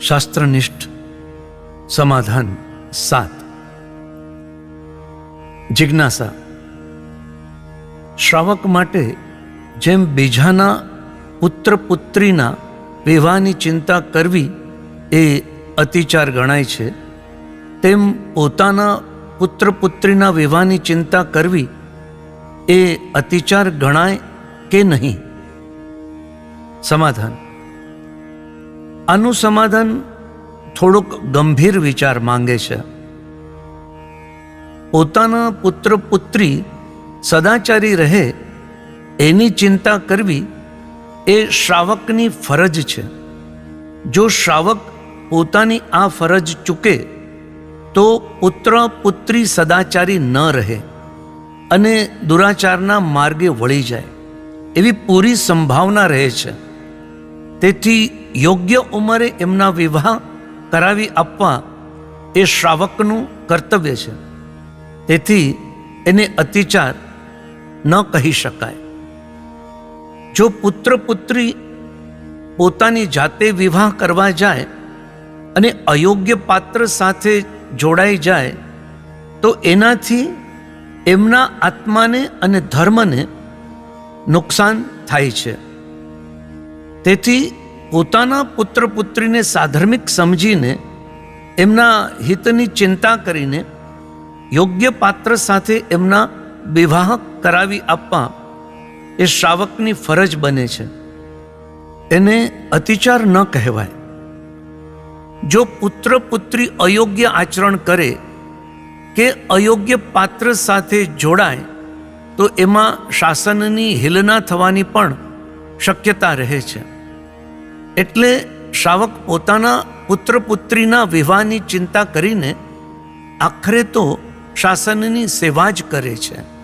શાસ્ત્રનિષ્ઠ, સમાધાન સાત. જિજ્ઞાસા. શ્રાવક માટે જેમ બીજાના પુત્ર પુત્રીના વિવાહની ચિંતા કરવી એ અતિચાર ગણાય છે, તેમ પોતાના પુત્ર પુત્રીના વિવાહની ચિંતા કરવી એ અતિચાર ગણાય કે નહીં? સમાધાન. આનું સમાધાન થોડોક ગંભીર વિચાર માંગે છે. પોતાના પુત્ર પુત્રી સદાચારી રહે એની ચિંતા કરવી એ શ્રાવકની ફરજ છે. જો શ્રાવક પોતાની આ ફરજ ચૂકે તો પુત્ર પુત્રી સદાચારી ન રહે અને દુરાચારના માર્ગે વળી જાય એવી પૂરી સંભાવના રહે છે. તેથી યોગ્ય ઉંમરે એમના વિવાહ કરાવી આપવા એ શ્રાવકનું કર્તવ્ય છે. તેથી એને અતિચાર ન કહી શકાય. જો પુત્ર પુત્રી પોતાની જાતે વિવાહ કરવા જાય અને અયોગ્ય પાત્ર સાથે જોડાઈ જાય, તો એનાથી એમના આત્માને અને ધર્મને નુકસાન થાય છે. તેથી પોતાના પુત્ર પુત્રીને સાધર્મિક સમજીને એમના હિતની ચિંતા કરીને યોગ્ય પાત્ર સાથે એમના વિવાહ કરાવી આપવા એ શ્રાવકની ફરજ બને છે. એને અતિચાર ન કહેવાય. જો પુત્ર પુત્રી અયોગ્ય આચરણ કરે કે અયોગ્ય પાત્ર સાથે જોડાય, તો એમાં શાસનની હિલના થવાની પણ શક્યતા રહે છે. એટલે શ્રાવક પોતાના પુત્ર પુત્રીના વિવાહની ચિંતા કરીને આખરે તો શાસનની સેવા જ કરે છે.